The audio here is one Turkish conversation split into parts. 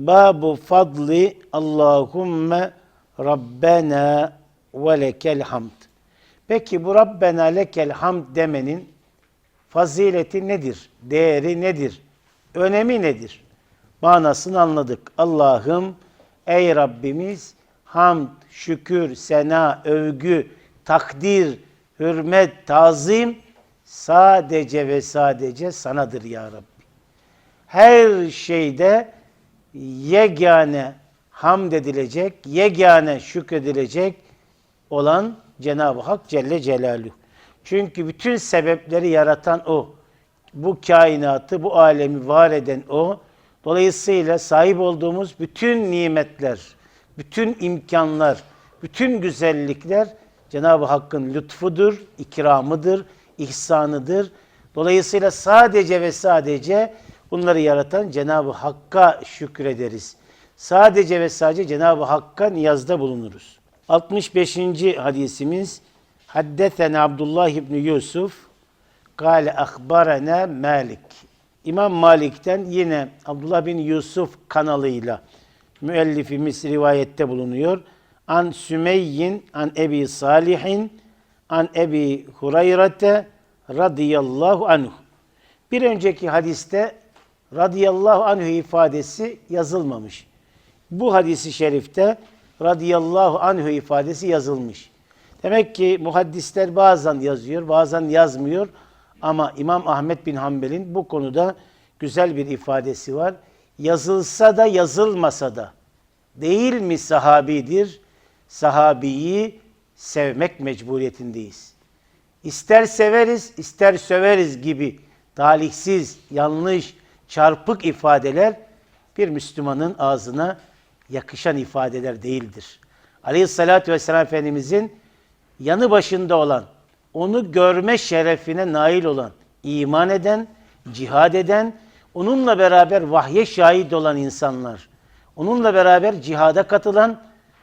Babu fadli Allahumme Rabbena ve lekel hamd. Peki bu Rabbena lekel hamd demenin fazileti nedir? Değeri nedir? Önemi nedir? Manasını anladık. Allah'ım ey Rabbimiz hamd, şükür, sena, övgü, takdir, hürmet, tazim sadece ve sadece sanadır ya Rabbi. Her şeyde yegane hamd edilecek, yegane şükredilecek olan Cenab-ı Hak Celle Celaluhu. Çünkü bütün sebepleri yaratan O. Bu kainatı, bu alemi var eden O. Dolayısıyla sahip olduğumuz bütün nimetler, bütün imkanlar, bütün güzellikler Cenab-ı Hakk'ın lütfudur, ikramıdır, ihsanıdır. Dolayısıyla sadece ve sadece bunları yaratan Cenab-ı Hakk'a şükrederiz. Sadece ve sadece Cenab-ı Hakk'a niyazda bulunuruz. 65. hadisimiz Haddetena Abdullah İbni Yusuf Kale ahbarana Malik. İmam Malik'ten yine Abdullah bin Yusuf kanalıyla müellifimiz rivayette bulunuyor. An Sümeyyin, an Ebi Salihin, an Ebi Hurayrete radıyallahu anhu. Bir önceki hadiste radıyallahu anhu ifadesi yazılmamış. Bu hadisi şerifte radıyallahu anhu ifadesi yazılmış. Demek ki muhaddisler bazen yazıyor, bazen yazmıyor. Ama İmam Ahmet bin Hanbel'in bu konuda güzel bir ifadesi var. Yazılsa da yazılmasa da değil mi sahabidir? Sahabiyi sevmek mecburiyetindeyiz. İster severiz, ister söveriz gibi talihsiz, yanlış, çarpık ifadeler bir Müslümanın ağzına yakışan ifadeler değildir. Aleyhissalatü vesselam Efendimizin yanı başında olan, onu görme şerefine nail olan, iman eden, cihad eden, onunla beraber vahye şahit olan insanlar, onunla beraber cihada katılan,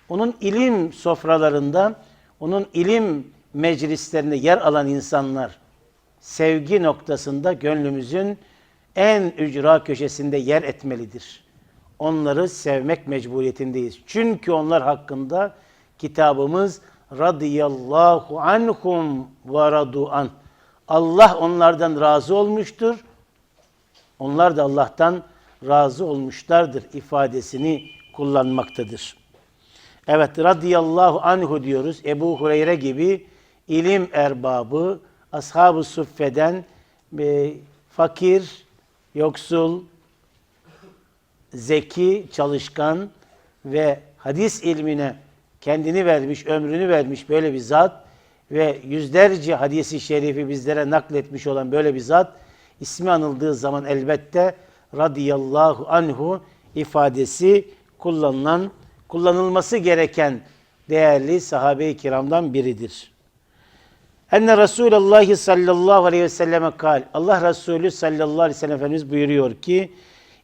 onun ilim sofralarında, onun ilim meclislerinde yer alan insanlar, sevgi noktasında gönlümüzün en ücra köşesinde yer etmelidir. Onları sevmek mecburiyetindeyiz. Çünkü onlar hakkında kitabımız radıyallahu anhum ve an. Allah onlardan razı olmuştur. Onlar da Allah'tan razı olmuşlardır ifadesini kullanmaktadır. Evet radıyallahu anhu diyoruz. Ebu Hureyre gibi ilim erbabı, ashab-ı suffeden e, fakir, yoksul, zeki, çalışkan ve hadis ilmine kendini vermiş, ömrünü vermiş böyle bir zat ve yüzlerce hadisi şerifi bizlere nakletmiş olan böyle bir zat ismi anıldığı zaman elbette radıyallahu anhu ifadesi kullanılan, kullanılması gereken değerli sahabe-i kiramdan biridir. Enne Resulullah sallallahu aleyhi ve selleme kal. Allah Resulü sallallahu aleyhi ve sellem Efendimiz buyuruyor ki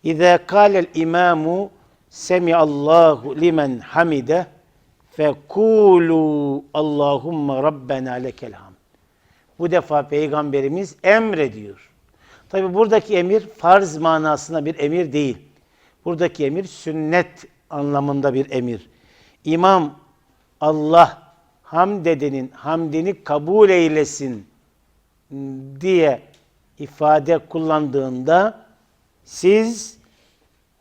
İzâ kâlel imâmu semi'allahu limen hamide fekûlû Allahümme Rabbena lekel hamd. Bu defa Peygamberimiz emrediyor. Tabi buradaki emir farz manasında bir emir değil. Buradaki emir sünnet anlamında bir emir. İmam Allah hamd edenin hamdini kabul eylesin diye ifade kullandığında siz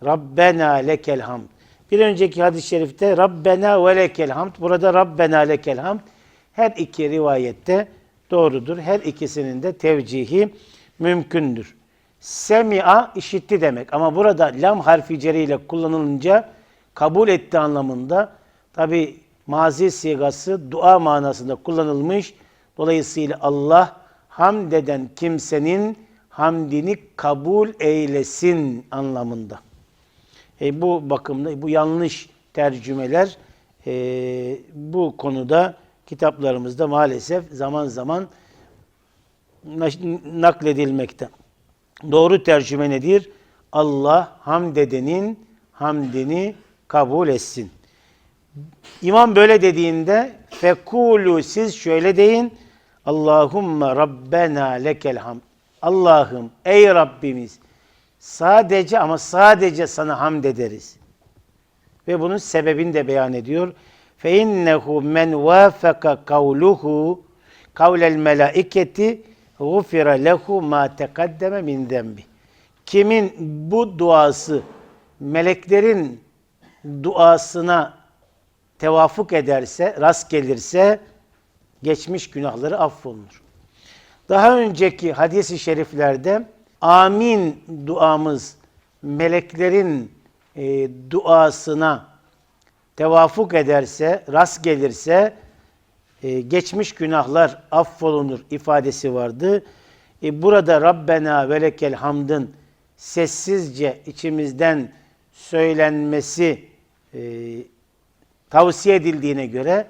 Rabbena lekel hamd. Bir önceki hadis-i şerifte Rabbena ve lekel hamd. Burada Rabbena lekel hamd. Her iki rivayette doğrudur. Her ikisinin de tevcihi mümkündür. Semi'a işitti demek. Ama burada lam harfi ile kullanılınca kabul etti anlamında. Tabi mazi sigası dua manasında kullanılmış. Dolayısıyla Allah hamd eden kimsenin hamdini kabul eylesin anlamında. E, bu bakımda bu yanlış tercümeler e, bu konuda kitaplarımızda maalesef zaman zaman nakledilmekte. Doğru tercüme nedir? Allah hamd edenin hamdini kabul etsin. İmam böyle dediğinde fekulu siz şöyle deyin. Allahumme Rabbena lekel hamd. Allah'ım ey Rabbimiz sadece ama sadece sana hamd ederiz. ve bunun sebebini de beyan ediyor. Fe innehu men vafaka kavluhu kavlel melaiketi gufira lehu ma tekaddeme min zembi. Kimin bu duası meleklerin duasına tevafuk ederse, rast gelirse geçmiş günahları affolunur. Daha önceki hadis-i şeriflerde amin duamız meleklerin e, duasına tevafuk ederse, rast gelirse e, geçmiş günahlar affolunur ifadesi vardı. E, burada Rabbena ve lekel hamdın sessizce içimizden söylenmesi e, tavsiye edildiğine göre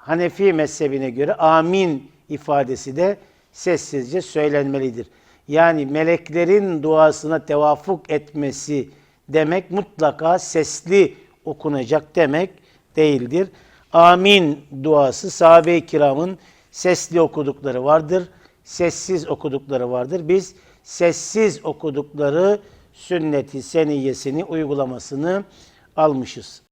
Hanefi mezhebine göre amin ifadesi de sessizce söylenmelidir. Yani meleklerin duasına tevafuk etmesi demek mutlaka sesli okunacak demek değildir. Amin duası sahabe-i kiramın sesli okudukları vardır, sessiz okudukları vardır. Biz sessiz okudukları sünneti seniyyesini uygulamasını almışız.